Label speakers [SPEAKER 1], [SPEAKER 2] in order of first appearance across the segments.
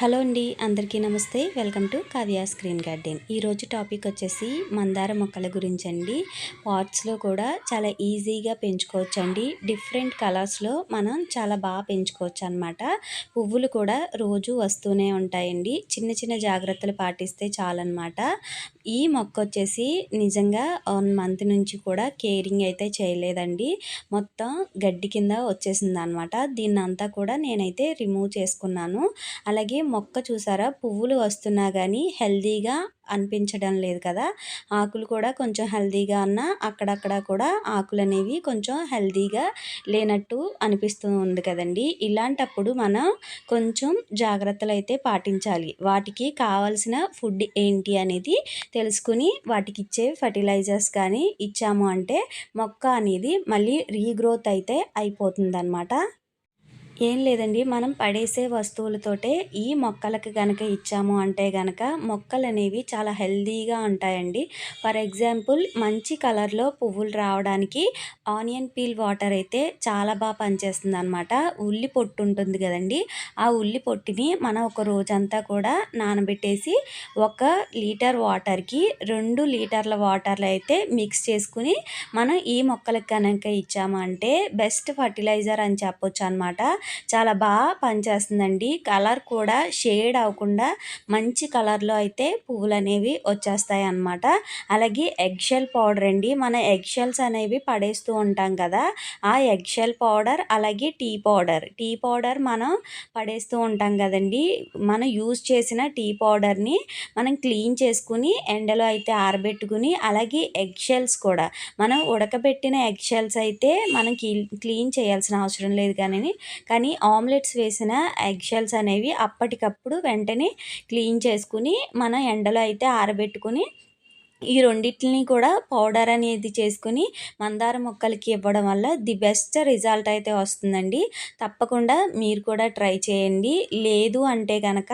[SPEAKER 1] Hello అండి అందరికీ నమస్తే. Welcome to Kavya screen garden. ఈరోజు టాపిక్ వచ్చేసి మందార మొక్కల గురించి అండి. పాట్స్లో కూడా చాలా ఈజీగా పెంచుకోవచ్చు అండి డిఫరెంట్ కలర్స్లో మనం చాలా బాగా పెంచుకోవచ్చు అనమాట పువ్వులు కూడా రోజు వస్తూనే ఉంటాయండి. చిన్న చిన్న జాగ్రత్తలు పాటిస్తే చాలన్నమాట. ఈ మొక్క వచ్చేసి నిజంగా వన్ మంత్ నుంచి కూడా కేరింగ్ అయితే చేయలేదండి. మొత్తం గడ్డి కింద వచ్చేసింది అనమాట దీన్ని అంతా కూడా నేనైతే రిమూవ్ చేసుకున్నాను. అలాగే మొక్క చూసారా? పువ్వులు వస్తున్నా కానీ హెల్దీగా అనిపించడం లేదు కదా. ఆకులు కూడా కొంచెం హెల్దీగా ఉన్నా అక్కడక్కడ కూడా ఆకులు అనేవి కొంచెం హెల్దీగా లేనట్టు అనిపిస్తూ ఉంది కదండి. ఇలాంటప్పుడు మనం కొంచెం జాగ్రత్తలు అయితే పాటించాలి. వాటికి కావాల్సిన ఫుడ్ ఏంటి అనేది తెలుసుకుని వాటికి ఇచ్చే ఫర్టిలైజర్స్ కానీ ఇచ్చాము అంటే మొక్క అనేది మళ్ళీ రీగ్రోత్ అయితే అయిపోతుందన్నమాట. ఏం లేదండి. మనం పడేసే వస్తువులతోటే ఈ మొక్కలకి కనుక ఇచ్చాము అంటే గనక మొక్కలు అనేవి చాలా హెల్దీగా ఉంటాయండి. ఫర్ ఎగ్జాంపుల్ మంచి కలర్లో పువ్వులు రావడానికి ఆనియన్ పీల్ వాటర్ అయితే చాలా బాగా పనిచేస్తుంది అనమాట ఉల్లి పొట్టు ఉంటుంది కదండి. ఆ ఉల్లి పొట్టిని మనం ఒక రోజంతా కూడా నానబెట్టేసి ఒక లీటర్ వాటర్కి రెండు లీటర్ల వాటర్లు అయితే మిక్స్ చేసుకుని మనం ఈ మొక్కలకు కనుక ఇచ్చాము అంటే బెస్ట్ ఫర్టిలైజర్ అని చెప్పొచ్చు అనమాట చాలా బాగా పనిచేస్తుందండి. కలర్ కూడా షేడ్ అవ్వకుండా మంచి కలర్లో అయితే పువ్వులు అనేవి వచ్చేస్తాయి అన్నమాట అలాగే ఎగ్షెల్ పౌడర్ అండి. మన ఎగ్షెల్స్ అనేవి పడేస్తూ ఉంటాం కదా ఆ ఎగ్షెల్ పౌడర్ అలాగే టీ పౌడర్. టీ పౌడర్ మనం పడేస్తూ ఉంటాం కదండి. మనం యూజ్ చేసిన టీ పౌడర్ని మనం క్లీన్ చేసుకుని ఎండలో అయితే ఆరబెట్టుకుని అలాగే ఎగ్షెల్స్ కూడా. మనం ఉడకబెట్టిన ఎగ్షెల్స్ అయితే మనం క్లీన్ చేయాల్సిన అవసరం లేదు కానీ కానీ ఆమ్లెట్స్ వేసిన ఎగ్ షెల్స్ అనేవి అప్పటికప్పుడు వెంటనే క్లీన్ చేసుకుని మన ఎండలో అయితే ఆరబెట్టుకుని ఈ రెండింటిని కూడా పౌడర్ అనేది చేసుకుని మందార మొక్కలకి ఇవ్వడం వల్ల ది బెస్ట్ రిజల్ట్ అయితే వస్తుందండి. తప్పకుండా మీరు కూడా ట్రై చేయండి. లేదు అంటే కనుక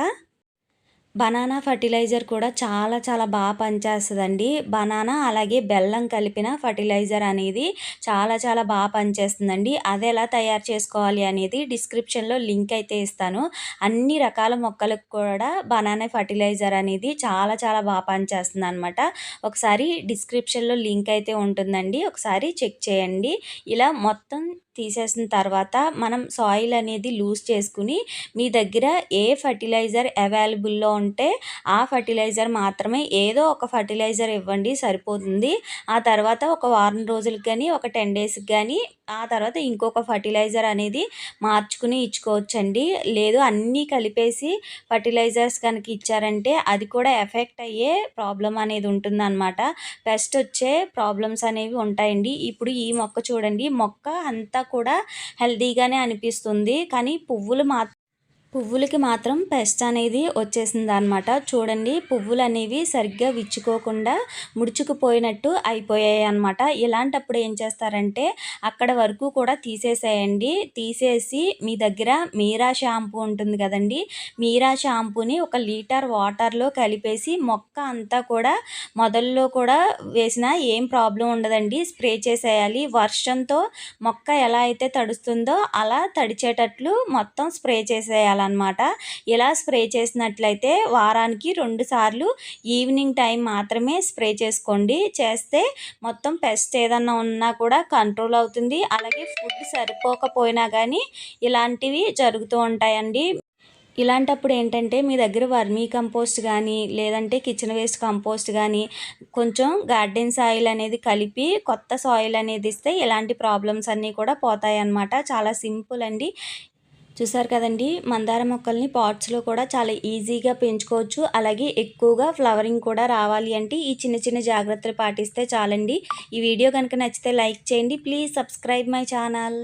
[SPEAKER 1] బనానా ఫర్టిలైజర్ కూడా చాలా చాలా బాగా పనిచేస్తుందండి. బనానా అలాగే బెల్లం కలిపిన ఫర్టిలైజర్ అనేది చాలా చాలా బాగా పనిచేస్తుందండి. అది ఎలా తయారు చేసుకోవాలి అనేది డిస్క్రిప్షన్లో లింక్ అయితే ఇస్తాను. అన్ని రకాల మొక్కలకు కూడా బనానా ఫర్టిలైజర్ అనేది చాలా చాలా బాగా పనిచేస్తుంది అనమాట ఒకసారి డిస్క్రిప్షన్లో లింక్ అయితే ఉంటుందండి. ఒకసారి చెక్ చేయండి. ఇలా మొత్తం తీసేసిన తర్వాత మనం సాయిల్ అనేది లూజ్ చేసుకుని మీ దగ్గర ఏ ఫర్టిలైజర్ అవైలబుల్లో ఉంటే ఆ ఫర్టిలైజర్ మాత్రమే ఏదో ఒక ఫర్టిలైజర్ ఇవ్వండి సరిపోతుంది. ఆ తర్వాత ఒక వారం రోజులకి కానీ ఒక టెన్ డేస్కి కానీ ఆ తర్వాత ఇంకొక ఫర్టిలైజర్ అనేది మార్చుకుని ఇచ్చుకోవచ్చండి. లేదు అన్నీ కలిపేసి ఫర్టిలైజర్స్ కనుక ఇచ్చారంటే అది కూడా ఎఫెక్ట్ అయ్యే ప్రాబ్లం అనేది ఉంటుందన్నమాట. పెస్ట్ వచ్చే ప్రాబ్లమ్స్ అనేవి ఉంటాయండి. ఇప్పుడు ఈ మొక్క చూడండి మొక్క అంతా కూడా హెల్తీగానే అనిపిస్తుంది. కానీ పువ్వులు మాత్రం పువ్వులకి మాత్రం పెస్ట్ అనేది వచ్చేసింది అనమాట చూడండి పువ్వులు అనేవి సరిగ్గా విచ్చుకోకుండా ముడుచుకుపోయినట్టు అయిపోయాయి అనమాట ఇలాంటప్పుడు ఏం చేస్తారంటే అక్కడ వరకు కూడా తీసేసేయండి. తీసేసి మీ దగ్గర మీరా షాంపూ ఉంటుంది కదండి మీరా షాంపూని ఒక లీటర్ వాటర్లో కలిపేసి మొక్క అంతా కూడా మొదల్లో కూడా వేసినా ఏం ప్రాబ్లం ఉండదండి. స్ప్రే చేసేయాలి. వర్షంతో మొక్క ఎలా అయితే తడుస్తుందో అలా తడిచేటట్లు మొత్తం స్ప్రే చేసేయాలి. అనమాట ఇలా స్ప్రే చేసినట్లయితే వారానికి రెండు సార్లు ఈవినింగ్ టైం మాత్రమే స్ప్రే చేసుకోండి. చేస్తే మొత్తం పెస్ట్ ఏదన్నా ఉన్నా కూడా కంట్రోల్ అవుతుంది. అలాగే ఫుడ్ సరిపోకపోయినా కానీ ఇలాంటివి జరుగుతూ ఉంటాయండి. ఇలాంటప్పుడు ఏంటంటే మీ దగ్గర వర్మీ కంపోస్ట్ కానీ లేదంటే కిచెన్ వేస్ట్ కంపోస్ట్ కానీ కొంచెం గార్డెన్ సాయిల్ అనేది కలిపి కొత్త సాయిల్ అనేది ఇస్తే ఇలాంటి ప్రాబ్లమ్స్ అన్నీ కూడా పోతాయి అన్నమాట చాలా సింపుల్ అండి. చూసారు కదండి మందార మొక్కల్ని పాట్స్లో కూడా చాలా ఈజీగా పెంచుకోవచ్చు. అలాగే ఎక్కువగా ఫ్లవరింగ్ కూడా రావాలి అంటే ఈ చిన్న చిన్న జాగ్రత్తలు పాటిస్తే చాలండి. ఈ వీడియో కనుక నచ్చితే లైక్ చేయండి. Please subscribe my channel.